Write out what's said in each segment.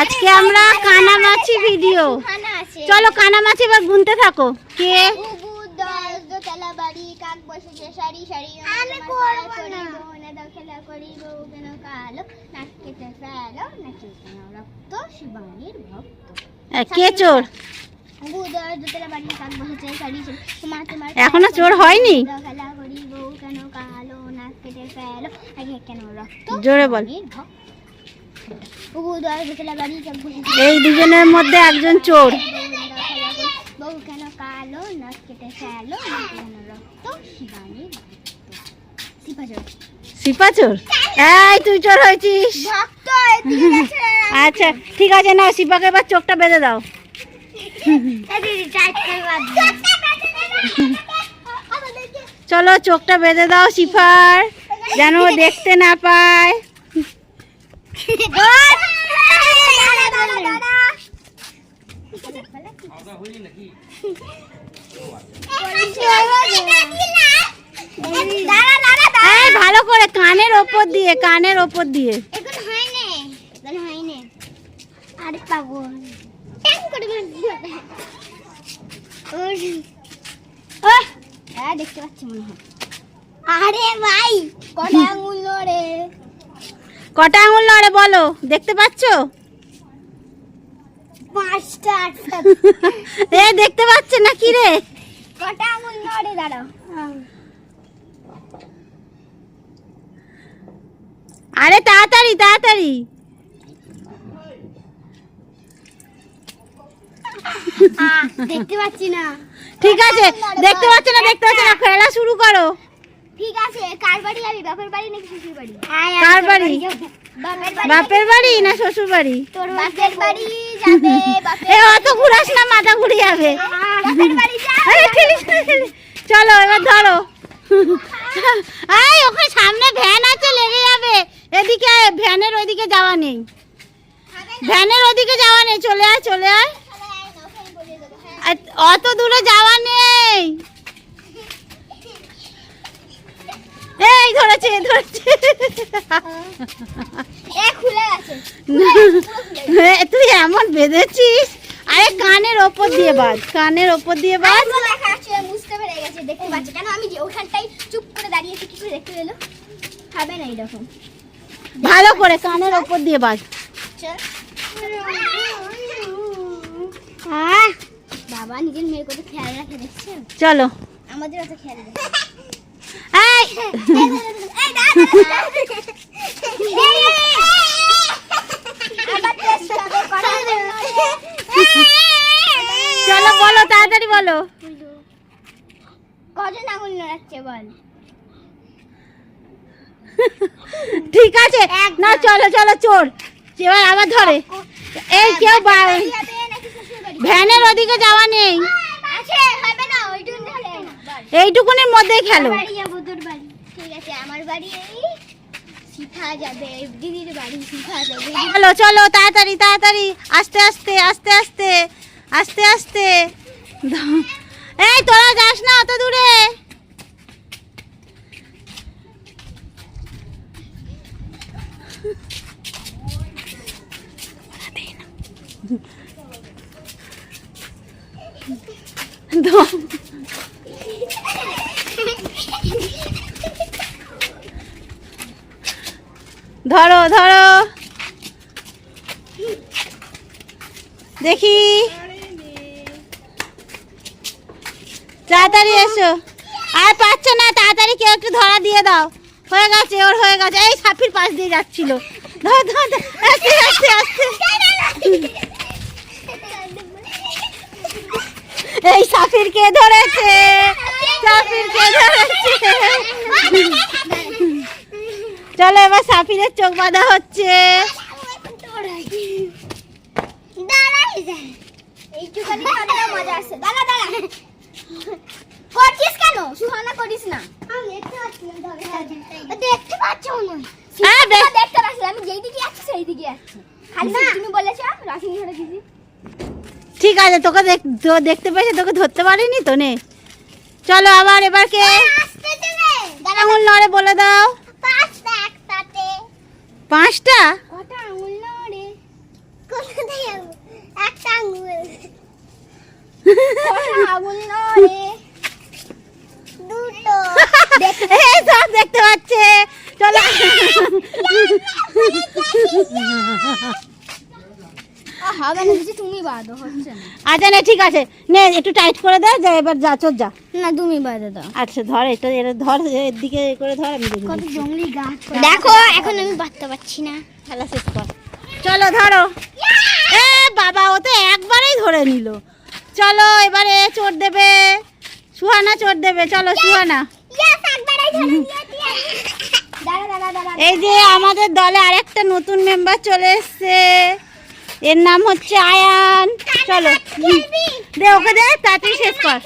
আজকে আমরা কানামাছি ভিডিও খানা আছে চলো কানামাছি এবার গুনতে থাকো। কে? কেন চোর? এখনও চোর হয়নি? কেন কেন জোরে বল। এই দুজনের মধ্যে একজন চোর। বউ কেন কালো নাক কেটে ফেলো রক্ত সিপাচর চোর? এই, তুই চোর হয়েছিস। আচ্ছা ঠিক আছে না সিপাকে এবার চোখটা বেঁধে দাও। চলো, চোখটা বেঁধে দাও, সিফার, যেন দেখতে না পায়। ভালো করে কানের ওপর দিয়ে, কানের ওপর দিয়ে। হ্যাঁ দেখতে পাচ্ছি মনে হয়। আরে ভাই, কটা আঙুল নড়ে কটা আঙুল নড়ে বলো? দেখতে পাচ্ছো? পাঁচটা এ দেখতে পাচ্ছে না কি রে? কটা আঙুল নড়ে দাঁড়াও। আরে তাড়াতাড়ি তাড়াতাড়ি। দেখতে পাচ্ছি না। ঠিক আছে দেখতে পাচ্ছে না দেখতে পাচ্ছে না খেলা শুরু করো। ঠিক আছে কার বাড়ি যাবি? বাপের বাড়ি নাকি শ্বশুর বাড়ি? কার বাড়ি? বাপের বাড়ি না শ্বশুর বাড়ি? তোর বাপের বাড়ি। যাবে এ অত ঘুরাস না মাথা ঘুরে যাবে। বাপের বাড়ি আরে যাবে। চলো এবার ধরো। এই ওখানে সামনে ভ্যান আছে লেগে যাবে। এদিকে ভ্যানের ওইদিকে যাওয়া নেই। ভ্যানের ওদিকে যাওয়া নেই চলে আয় চলে আয়। আর অত দূরে যাওয়া নেই। এই ধরেছে ধরেছে। তুই এমন বেঁধেছিস? আরে কানের ওপর দিয়ে বাজ কানের ওপর দিয়ে বাজ বুঝতে পেরে গেছে দেখতে পাচ্ছে। কেন আমি ওখানটাই চুপ করে দাঁড়িয়েছি কি করে দেখতে পেল? হবে না এরকম ভালো করে কানের ওপর দিয়ে বাজ বাবা নিজের মেয়ের কত খেয়াল রাখে দেখছেন চলো। আমাদের অত খেয়াল রাখে। এই চলো, বলো, তাড়াতাড়ি বলো। ঠিক আছে। না, চলো চলো, চোর। এবার আবার ধরে। এই কেউ ভ্যানের ওদিকে যাওয়া নেই আছে হবে না ওইটুকু ধরে এইটুকুনের মধ্যে খেলো। চলো চলো তাড়াতাড়ি তাড়াতাড়ি। আস্তে আস্তে আস্তে আস্তে আস্তে আস্তে। এই তোরা যাস না অত দূরে। ধ- ধরো ধরো। দেখি। তাড়াতাড়ি এসো। আর পাচ্ছে না, তাড়াতাড়ি কেউ একটু ধরা দিয়ে দাও। হয়ে গেছে, ওর হয়ে গেছে। এই সাফির পাশ দিয়ে যাচ্ছিল। ধর ধর আস্তে আস্তে আস্তে। এই সাফির কে ধরেছে। সাফির কে ধরেছে। চলো এবার সাফিরের চোখ বাঁধা হচ্ছে। কেন সুহানা করিস না দেখতে পাচ্ছ না হ্যাঁ, দেখতে পাচ্ছি আমি যেই দিকে যাচ্ছি সেই দিকে যাচ্ছি খালি তুমি বলেছ রাসিং ধরে দিদি ঠিক আছে তোকে দেখ তো দেখতে পেয়েছে তোকে ধরতে পারিনি তো নে। চলো আবার এবার কে নড়ে বলে দাও। পাঁচটা? কটা আঙুল না রে। একটা আঙুল। আঙুল না রে। দুটো। এই সব দেখতে পাচ্ছে। চলো। হবে না তুমি বাঁধো হচ্ছে না। আচ্ছা না ঠিক আছে। নে একটু টাইট করে দে যা এবার যা চোর যা। না তুমি বাঁধো দাও। আচ্ছা ধর এটা এটা ধর এর দিকে করে ধর আমি দেখে কত জঙ্গলি গাছ। দেখো এখন আমি বাঁধতে পারছি না। খেলা শেষ কর। চলো ধরো। এ বাবা ও তো একবারেই ধরে নিল। চলো এবারে চোর দেবে। সুহানা চোর দেবে। চলো সুহানা। এই যে আমাদের দলে আরেকটা নতুন মেম্বার চলে এসছে। এর নাম হচ্ছে আয়ান। চলো দে ওকে দে তাড়াতাড়ি শেষ কর।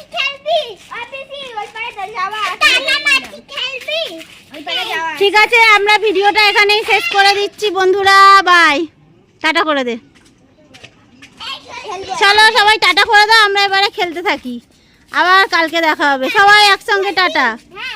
ঠিক আছে আমরা ভিডিওটা এখানেই শেষ করে দিচ্ছি বন্ধুরা। বাই। টাটা করে দে। চলো সবাই টাটা করে দাও আমরা এবারে খেলতে থাকি। আবার কালকে দেখা হবে। সবাই একসঙ্গে টাটা। হ্যাঁ